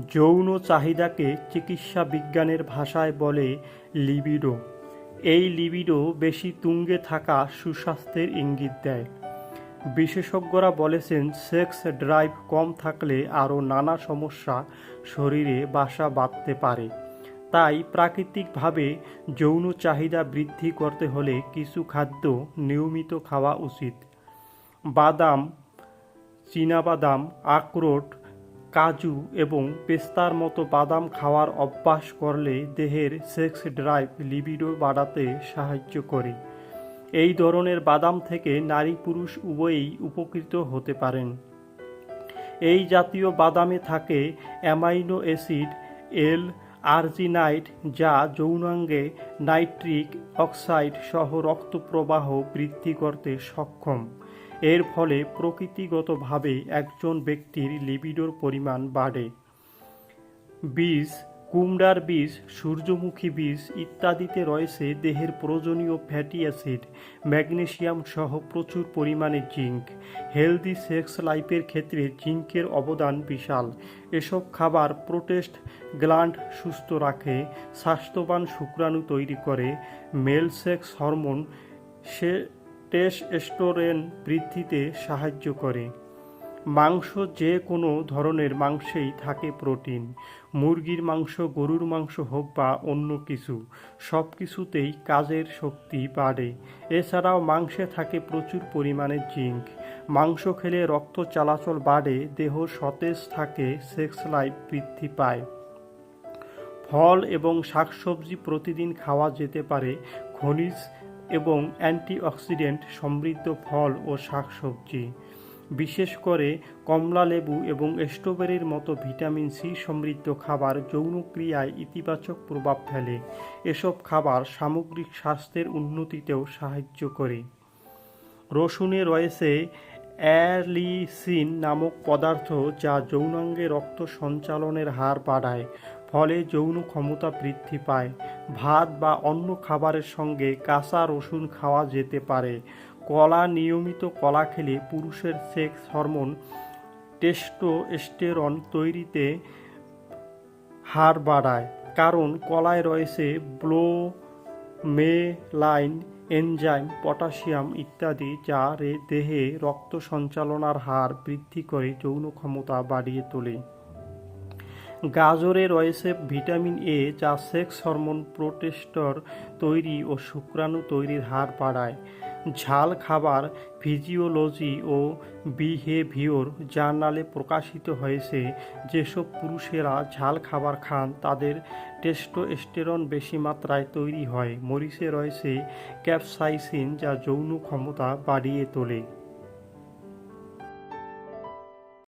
যৌন চাহিদাকে চিকিৎসা বিজ্ঞানের ভাষায় বলে লিবিডো। এই লিবিডো বেশি তুঙ্গে থাকা সুস্বাস্থ্যের ইঙ্গিত দেয়। বিশেষজ্ঞরা বলেছেন, সেক্স ড্রাইভ কম থাকলে আরও নানা সমস্যা শরীরে বাসা বাঁধতে পারে। তাই প্রাকৃতিকভাবে যৌন চাহিদা বৃদ্ধি করতে হলে কিছু খাদ্য নিয়মিত খাওয়া উচিত। বাদাম, চীনাবাদাম, আখরোট কাজু এবং পেস্তার মতো বাদাম খাওয়ার অভ্যাস করলে দেহের সেক্স ড্রাইভ লিবিডো বাড়াতে সাহায্য করে। এই ধরনের বাদাম থেকে নারী পুরুষ উভয়েই উপকৃত হতে পারেন। এই জাতীয় বাদামে থাকে অ্যামাইনো অ্যাসিড, এল, আর্জিনাইট যা যৌনাঙ্গে নাইট্রিক অক্সাইড সহ রক্ত প্রবাহ বৃদ্ধি করতে সক্ষম। এর ফলে প্রকৃতিগতভাবে একজন ব্যক্তির লিবিডোর পরিমাণ বাড়ে। বীজ, কুমড়ার বীজ, সূর্যমুখী বীজ ইত্যাদিতে রয়েছে দেহের প্রয়োজনীয় ফ্যাটি অ্যাসিড ম্যাগনেশিয়াম সহ প্রচুর পরিমাণে জিঙ্ক। হেলদি সেক্স লাইফের ক্ষেত্রে জিঙ্কের অবদান বিশাল। এসব খাবার প্রোটেস্ট গ্ল্যান্ড সুস্থ রাখে, স্বাস্থ্যবান শুক্রাণু তৈরি করে, মেল সেক্স হরমোন সে টেস্টোস্টেরন বৃদ্ধিতে সাহায্য করে। মাংস যে কোনো ধরনের মাংসেই থাকে প্রোটিন। মুরগির মাংস, গরুর মাংস হোক বা অন্য কিছু সব কিছুতেই কাজের শক্তি বাড়ে। এছাড়াও মাংসে থাকে প্রচুর পরিমাণে জিঙ্ক। মাংস খেলে রক্ত চলাচল বাড়ে, দেহ সতেজ থাকে, সেক্স লাইফ বৃদ্ধি পায়। ফল এবং শাকসবজি প্রতিদিন খাওয়া যেতে পারে। খনিজ এবং অ্যান্টিঅক্সিডেন্ট সমৃদ্ধ ফল ও শাকসবজি, বিশেষ করে কমলা লেবু এবং স্ট্রবেরির মতো ভিটামিন সি সমৃদ্ধ খাবার যৌনক্রিয়ায় ইতিবাচক প্রভাব ফেলে। এসব খাবার সামগ্রিক স্বাস্থ্যের উন্নতিতেও সাহায্য করে। রসুনে রয়েছে অ্যালিসিন নামক পদার্থ যা যৌনাঙ্গে রক্ত সঞ্চালনের হার বাড়ায়। ফলে যৌন ক্ষমতা বৃদ্ধি পায়। ভাত বা অন্য খাবারের সঙ্গে কাঁচা রসুন খাওয়া যেতে পারে। কলা, নিয়মিত কলা খেলে পুরুষের সেক্স হরমোন, টেস্টোস্টেরন তৈরিতে হার বাড়ায়। কারণ কলায় রয়েছে ব্লো ব্লোমেলাইন, এনজাইম, পটাশিয়াম ইত্যাদি যা দেহে রক্ত সঞ্চালনার হার বৃদ্ধি করে যৌন ক্ষমতা বাড়িয়ে তোলে। গাজরে রয়েছে ভিটামিন এ যা সেক্স হরমোন প্রোটেস্টর তৈরি ও শুক্রাণু তৈরির হার বাড়ায়। ঝাল খাবার, ফিজিওলজি ও বিহেভিওর জার্নালে প্রকাশিত হয়েছে। যেসব পুরুষেরা ঝাল খাবার খান, তাদের টেস্টোস্টেরন বেশি মাত্রায় তৈরি হয়। মরিচে রয়েছে ক্যাপসাইসিন যা যৌন ক্ষমতা বাড়িয়ে তোলে।